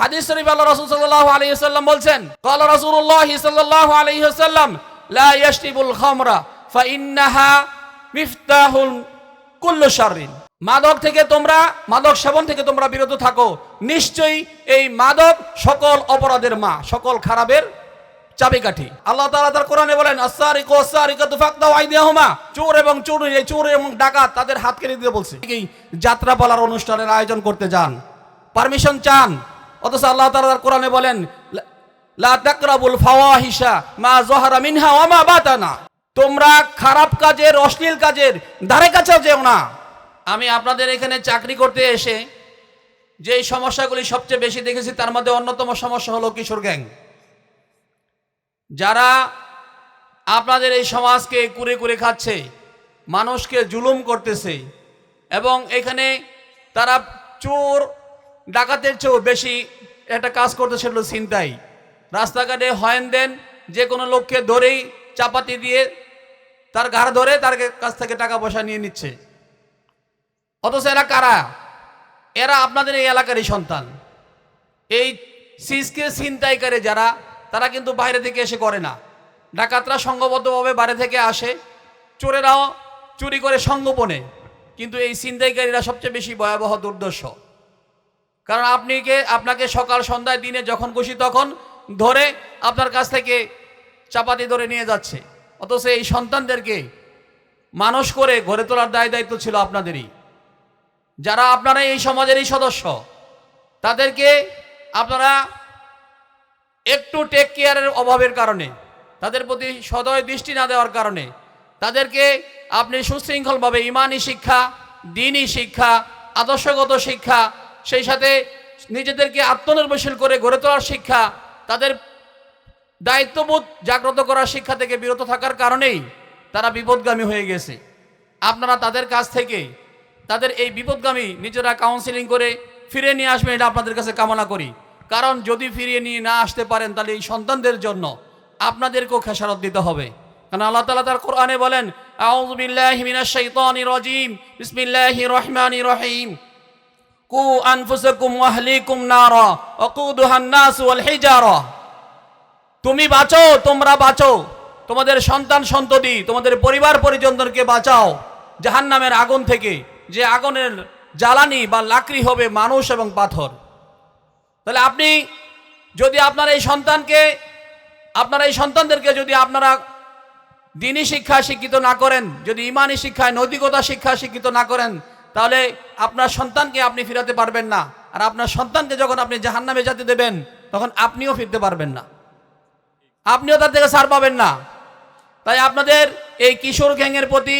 হাদিস শরীফ আল্লাহ রাসূল সাল্লাল্লাহু আলাইহি ওয়াসাল্লাম বলছেন ক্বালা রাসূলুল্লাহ সাল্লাল্লাহু আলাইহি ওয়াসাল্লাম, লা ইয়াশরিবুল খামরা ফাইন্নাহা মিফতাহুল কুল্লু শাররিন। মাদক থেকে তোমরা, মাদক সেবন থেকে তোমরা বিরত থাকো। নিশ্চয়ই এই মাদক সকল অপরাধের মা, সকল খারাপের চাবিকাঠি। আল্লাহ তাআলা তার কোরআনে বলেন আসারিকু আসারিকাতু ফাকদাউ আইদিয়াহুমা। চোর এবং চোর, এই চোর এবং ডাকাত তাদের হাত কেটে দিতে বলছে। যাত্রা বলার অনুষ্ঠানের আয়োজন করতে যান। পারমিশন চান। অথচ আল্লাহ তার কোরআনে বলেন, লা- লা তাকরাবুল ফাওয়াহিশা মা যাহারা মিনহা ওয়া মা বাতানা। তোমরা খারাপ কাজের, অশ্লীল কাজের ধারে কাছেও যেও না। আমি আপনাদের এখানে চাকরি করতে এসে যেই সমস্যাগুলি সবচেয়ে বেশি দেখেছি, তার মধ্যে অন্যতম সমস্যা হলো কিশোর গ্যাং। যারা আপনাদের এই সমাজকে কুরে কুরে খাচ্ছে, মানুষকে জুলুম করতেছে, এবং এখানে তারা চোর ডাকাতের চেয়েও বেশি একটা কাজ করতেছে সেগুলো ছিনতাই। রাস্তাঘাটে হয়েন দেন যে কোনো লোককে ধরেই চাপাতি দিয়ে তার ঘাড় ধরে তার কাছ থেকে টাকা পয়সা নিয়ে নিচ্ছে। অথচ এরা কারা? এরা আপনাদের এই এলাকারই সন্তান। এই সিসকে ছিনতাইকারী যারা, তারা কিন্তু বাইরে থেকে এসে করে না। ডাকাতরা সংঘবদ্ধভাবে বাইরে থেকে আসে, চোরেরাও চুরি করে সঙ্গোপনে কিন্তু এই ছিনতাইকারীরা সবচেয়ে বেশি ভয়াবহ দুর্দর্শ। কারণ আপনি কে, আপনাকে সকাল সন্ধ্যায় দিনে যখন খুশি তখন ধরে আপনার কাছ থেকে চাপাতি ধরে নিয়ে যাচ্ছে। অথচ এই সন্তানদেরকে মানুষ করে গড়ে তোলার দায় দায়িত্ব ছিল আপনাদেরই। যারা আপনারা এই সমাজেরই সদস্য, তাদেরকে আপনারা একটু টেক কেয়ারের অভাবের কারণে, তাদের প্রতি সদয় দৃষ্টি না দেওয়ার কারণে, তাদেরকে আপনি সুশৃঙ্খলভাবে ইমানি শিক্ষা দিনই শিক্ষা, আদর্শগত শিক্ষা সেই সাথে নিজেদেরকে আত্মনির্ভরশীল করে গড়ে তোলার শিক্ষা, তাদের দায়িত্ববোধ জাগ্রত করার শিক্ষা থেকে বিরত থাকার কারণেই তারা বিপদগামী হয়ে গেছে। আপনারা তাদের কাছ থেকে তাদের এই বিপদগামী নিজেরা কাউন্সিলিং করে ফিরে নিয়ে আসবেন এটা আপনাদের কাছে কামনা করি। কারণ যদি ফিরিয়ে নিয়ে না আসতে পারেন তাহলে এই সন্তানদের জন্য আপনাদেরকেও খেসারত দিতে হবে। কারণ আল্লাহ তালা তার কোরআনে বলেন, আউযু বিল্লাহি মিনাশ শাইতানির রহিম। কু আনফুসাকুম ওয়া আহলিকুম নারা ওয়াকুদুহান নাস ওয়াল হিজারা তুমি বাঁচো, তোমরা বাঁচো। তোমাদের সন্তান সন্ততি, তোমাদের পরিবার পরিজনদেরকে বাঁচাও। জাহান্নামের আগুন থেকে যে আগুনের জ্বালানি বা লাকড়ি হবে মানুষ এবং পাথর। তাহলে আপনি যদি আপনার এই সন্তানকে, আপনার এই সন্তানদেরকে যদি আপনারা দিনী শিক্ষা শিক্ষিত না করেন, যদি ইমানি শিক্ষায়, নৈতিকতা শিক্ষা শিক্ষিত না করেন তাহলে আপনার সন্তানকে আপনি ফিরাতে পারবেন না। আর আপনার সন্তানকে যখন আপনি জাহান্নামে যেতে দেবেন, তখন আপনিও ফিরতে পারবেন না। আপনিও তার থেকে ছাড় পাবেন না। তাই আপনাদের এই কিশোর গ্যাংয়ের প্রতি,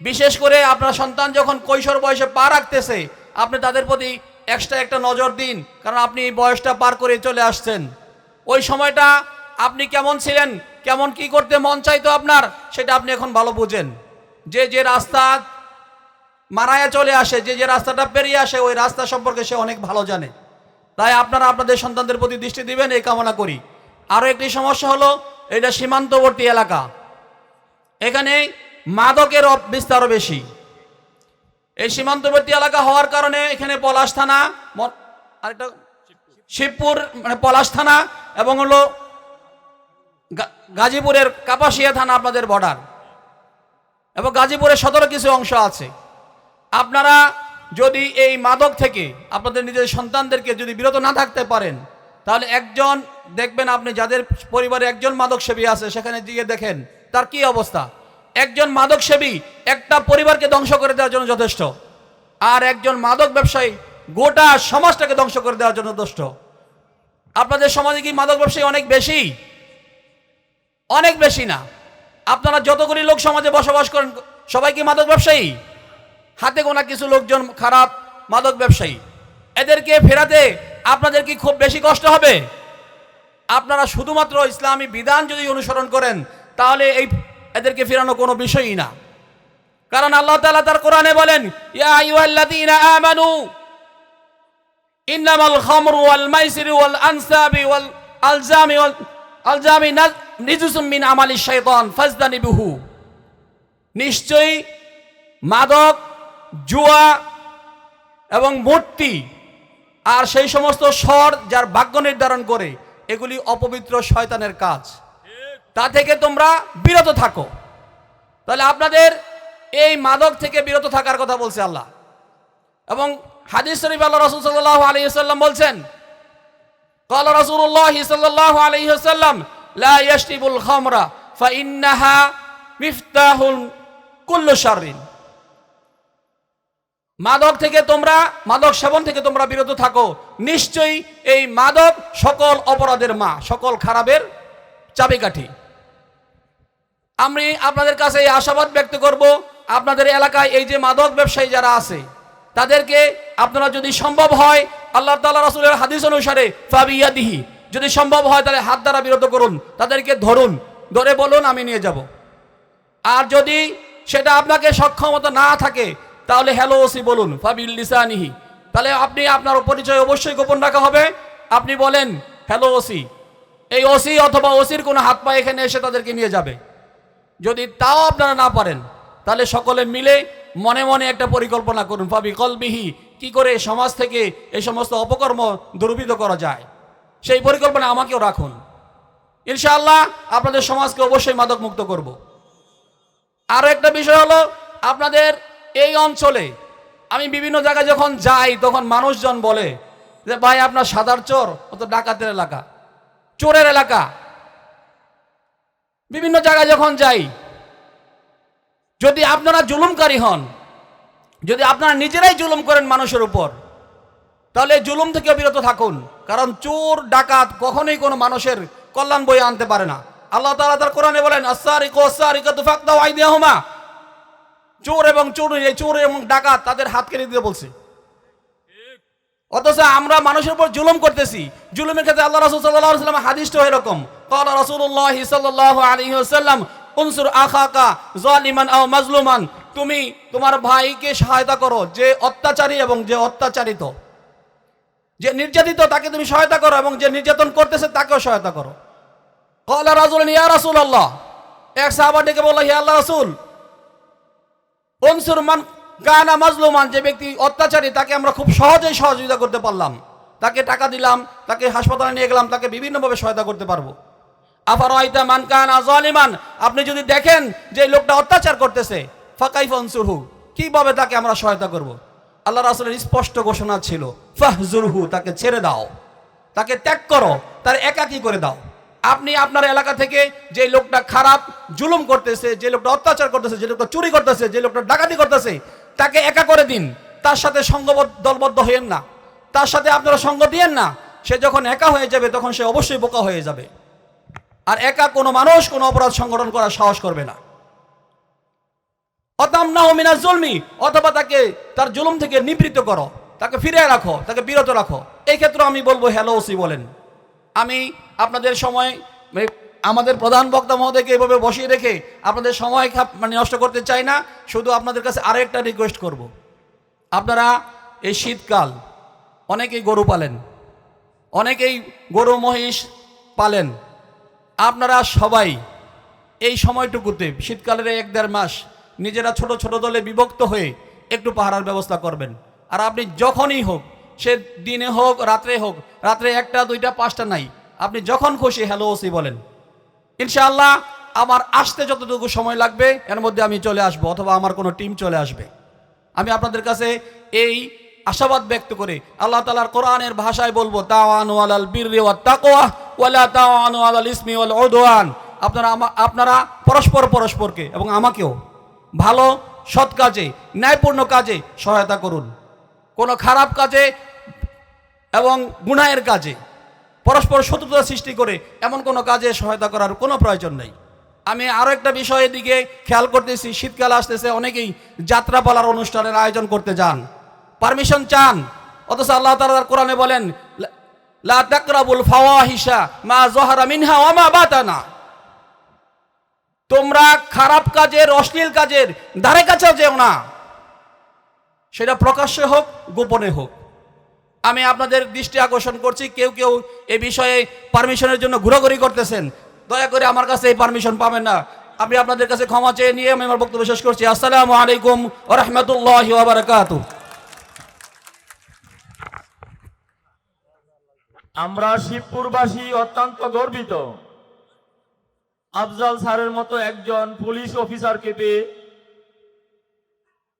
বিশেষ করে আপনার সন্তান যখন কৈশোর বয়সে পা রাখতেছে, আপনি তাদের প্রতি এক্সট্রা একটা নজর দিন, কারণ আপনি এই বয়সটা পার করে চলে আসছেন। ওই সময়টা আপনি কেমন ছিলেন, কেমন কি করতে মন চাইতো আপনার, সেটা আপনি এখন ভালো বুঝেন। যে যে রাস্তা মারায়া চলে আসে, যে যে রাস্তাটা পেরিয়ে আসে, ওই রাস্তা সম্পর্কে সে অনেক ভালো জানে। তাই আপনারা আপনাদের সন্তানদের প্রতি দৃষ্টি দিবেন, এই কামনা করি। আরও একটি সমস্যা হলো, এটা সীমান্তবর্তী এলাকা। এখানে মাদকের বিস্তারও বেশি। এই সীমান্তবর্তী এলাকা হওয়ার কারণে এখানে পলাশ থানা আরেকটা শিবপুর মানে পলাশ থানা, এবং হলো গাজীপুরের কাপাসিয়া থানা আপনাদের বর্ডার। এবং গাজীপুরের সদর কিছু অংশ আছে। আপনারা যদি এই মাদক থেকে আপনাদের নিজের সন্তানদেরকে যদি বিরত না থাকতে পারেন, তাহলে একজন, দেখবেন আপনি যাদের পরিবারে একজন মাদক সেবী আছে, সেখানে গিয়ে দেখেন তার কি অবস্থা। একজন মাদক সেবী একটা পরিবারকে ধ্বংস করে দেওয়ার জন্য যথেষ্ট, আর একজন মাদক ব্যবসায়ী গোটা সমাজটাকে ধ্বংস করে দেওয়ার জন্য যথেষ্ট। আপনাদের সমাজে কি মাদক ব্যবসায়ী অনেক বেশি? অনেক বেশি না। আপনারা যতগুলি লোক সমাজে বসবাস করেন, সবাই কি মাদক ব্যবসায়ী? হাতে গোনা কিছু লোকজন খারাপ মাদক ব্যবসায়ী। এদেরকে ফেরাতে আপনাদের কি খুব বেশি কষ্ট হবে? আপনারা শুধুমাত্র ইসলামী বিধান যদি অনুসরণ করেন, তাহলে এই এদেরকে ফেরানো কোনো বিষয়ই না। কারণ আল্লাহ তাআলা তার কোরআনে বলেন, ইয়া নিশ্চয়ই মাদক জুয়া এবং মূর্তি আর সেই সমস্ত স্বর যার ভাগ্য নির্ধারণ করে এগুলি অপবিত্র শয়তানের কাজ তা থেকে তোমরা বিরত থাকো তাহলে আপনাদের এই মাদক থেকে বিরত থাকার কথা বলছে আল্লাহ এবং হাদিস শরীফ আল্লাহ রসুল সাল্লাহ আলী সাল্লাম বলছেন قال رسول الله صلى الله عليه وسلم لا يشرب الخمر فإنها مفتاح كل شر মাদক থেকে তোমরা, মাদক সেবন থেকে তোমরা বিরত থাকো। নিশ্চয়ই এই মাদক সকল অপরাধের মা, সকল খারাপের চাবিকাঠি। আমি আপনাদের কাছে এই আশাবাদ ব্যক্ত করব, আপনাদের এলাকায় এই যে মাদক ব্যবসায়ী যারা আছে, তাদেরকে আপনারা যদি সম্ভব হয়, আল্লাহ তাআলা রাসূলের হাদিস অনুসারে, ফাবিয়াদিহি, যদি সম্ভব হয় তাহলে হাত দ্বারা বিরত করুন, তাদেরকে ধরুন, ধরে বলুন, আমি নিয়ে যাব। আর যদি সেটা আপনাকে সক্ষমতা না থাকে তাহলে হ্যালো ওসি বলুন, ফাবিল লিসানিহি। তাহলে আপনি আপনার পরিচয় অবশ্যই গোপন রাখা হবে। আপনি বলেন হ্যালো ওসি। এই ওসি অথবা ওসির কোনো হাত পা এখানে এসে তাদেরকে নিয়ে যাবে। যদি তাও আপনারা না পারেন, তাহলে সকলে মিলে মনে মনে একটা পরিকল্পনা করুন পাবি কলবিহি, কি করে সমাজ থেকে এই সমস্ত অপকর্ম দুর্বৃত করা যায়। সেই পরিকল্পনা আমাকেও রাখুন। ইনশাআল্লাহ আপনাদের সমাজকে অবশ্যই মাদক মুক্ত করব। আরও একটা বিষয় হলো, আপনাদের এই অঞ্চলে আমি বিভিন্ন জায়গায় যখন যাই, তখন মানুষজন বলে যে, ভাই, আপনার সাদার চোর, ও তো ডাকাতের এলাকা, চোরের এলাকা। বিভিন্ন জায়গায় যখন যাই, যদি আপনারা জুলুমকারী হন, যদি আপনারা নিজেরাই জুলুম করেন মানুষের উপর, তাহলে জুলুম থেকে বিরত থাকুন। কারণ চোর, ডাকাত কখনোই কোনো মানুষের কল্যাণ বই আনতে পারে না। আল্লাহ তাআলা তার কোরআনে বলেন আসারিক আসারিকা তুফাকদা আইদিয়াহুমা। চোর এবং চোর এই চোর এবং ডাকাত তাদের হাত কেটে দিতে বলছে। অথচ আমরা মানুষের উপর জুলুম করতেছি। জুলুমের ক্ষেত্রে আল্লাহ রাসূল সাল্লাল্লাহু আলাইহি ওয়াসাল্লাম হাদিসটা এরকম। ক্বালা রাসূলুল্লাহ সাল্লাল্লাহু আলাইহি ওয়াসাল্লাম, উনসুর আখাকা জালিমান আও মাজলুমান, তুমি তোমার ভাইকে সহায়তা করো যে অত্যাচারী এবং যে অত্যাচারিত। যে নির্যাতিত, তাকে তুমি সহায়তা করো এবং যে নির্যাতন করতেছে, তাকেও সহায়তা করো। ক্বালা রাজুলুন ইয়া রাসূলুল্লাহ। এক সাহাবা ডেকে বলল, হে আল্লাহ রাসূল অনসুর মান গানা মাজলুমান, যে ব্যক্তি অত্যাচারী, তাকে আমরা খুব সহজেই সহযোগিতা করতে পারলাম। তাকে টাকা দিলাম, তাকে হাসপাতালে নিয়ে গেলাম, তাকে বিভিন্নভাবে সহায়তা করতে পারব। আফার আইতা মান কানা জালিমান, আপনি যদি দেখেন যে লোকটা অত্যাচার করতেছে, ফাকাইফ আনসুরহু কীভাবে তাকে আমরা সহায়তা করব? আল্লাহ রাসূলের স্পষ্ট ঘোষণা ছিল, ফাহজুরহু, তাকে ছেড়ে দাও। তাকে ত্যাগ করো, তার একাকী করে দাও। আপনি আপনার এলাকা থেকে যে লোকটা খারাপ, জুলুম করতেছে, যে লোকটা অত্যাচার করতেছে, যে লোকটা চুরি করতেছে, যে লোকটা ডাকাতি করতেছে, তাকে একা করে দিন। তার সাথে সঙ্গবদ্ধ, দলবদ্ধ হইয়েন না। তার সাথে আপনারা সঙ্গ দিয়েন না। সে যখন একা হয়ে যাবে, তখন সে অবশ্যই বোকা হয়ে যাবে। আর একা কোনো মানুষ, কোনো অপরাধ সংগঠন করার সাহস করবে না। অতামনা মিনা জুলমি, অথবা তাকে তার জুলুম থেকে নিবৃত্ত করো। তাকে ফিরে রাখো, তাকে বিরত রাখো। এই ক্ষেত্রে আমি বলব, হ্যালো, ওসি বলেন। আমি আপনাদের সময় আমাদের প্রধান বক্তা মহোদয়কে এভাবে বসিয়ে রেখে আপনাদের সময় মানে নষ্ট করতে চাই না, শুধু আপনাদের কাছে আরেকটা রিকোয়েস্ট করব। আপনারা এই শীতকাল, অনেকেই গরু পালেন, অনেকেই গরু মহিষ পালেন আপনারা সবাই এই সময়টুকুতে, শীতকালের এক দেড় মাস, নিজেরা ছোট ছোট দলে বিভক্ত হয়ে একটু পাহারার ব্যবস্থা করবেন আর আপনি যখনই হোক সে দিনে হোক, রাত্রে হোক, রাত্রে একটা, দুইটা, পাঁচটা নাই। আপনি যখন খুশি, হ্যালো, ওসি বলেন। ইনশাআল্লাহ, আমার আসতে যতটুকু সময় লাগবে, এর মধ্যে আমি চলে আসব, অথবা আমার কোনো টিম চলে আসবে। আমি আপনাদের কাছে এই আশাবাদ ব্যক্ত করে আল্লাহ তালার কোরআনের ভাষায় বলব আলাল আপনারা আপনারা পরস্পর পরস্পরকে এবং আমাকেও ভালো, সৎ কাজে, ন্যায়পূর্ণ কাজে সহায়তা করুন। কোনো খারাপ কাজে এবং গুনাহের কাজে পরস্পর শত্রুতা সৃষ্টি করে এমন কোনো কাজে সহায়তা করার কোনো প্রয়োজন নেই। আমি আরও একটা বিষয়ের দিকে খেয়াল করতেছি, শীতকাল আসতেছে, অনেকেই যাত্রাপালার অনুষ্ঠানের আয়োজন করতে যান। পারমিশন চান, অথচ আল্লাহ তাআলা কোরআনে বলেন, লা- তাকরাবুল মা ওয়া মা তোমরা খারাপ কাজের, অশ্লীল কাজের, ধারে কাছে যেও না। সেটা প্রকাশ্যে হোক, গোপনে হোক। আমি আপনাদের দৃষ্টি আকর্ষণ করছি, কেউ কেউ এ বিষয়ে পারমিশনের জন্য ঘোরাঘুরি করতেছেন। দয়া করে আমার কাছে এই পারমিশন পাবেন না। আমি আপনাদের কাছে ক্ষমা চেয়ে নিয়ে আমি আমার বক্তব্য শেষ করছি। আসসালামু আলাইকুম রহমতুল্লাহ বারকাতু আমরা শিবপুরবাসী অত্যন্ত গর্বিত। আফজাল স্যারের মতো একজন পুলিশ অফিসারকে পেয়ে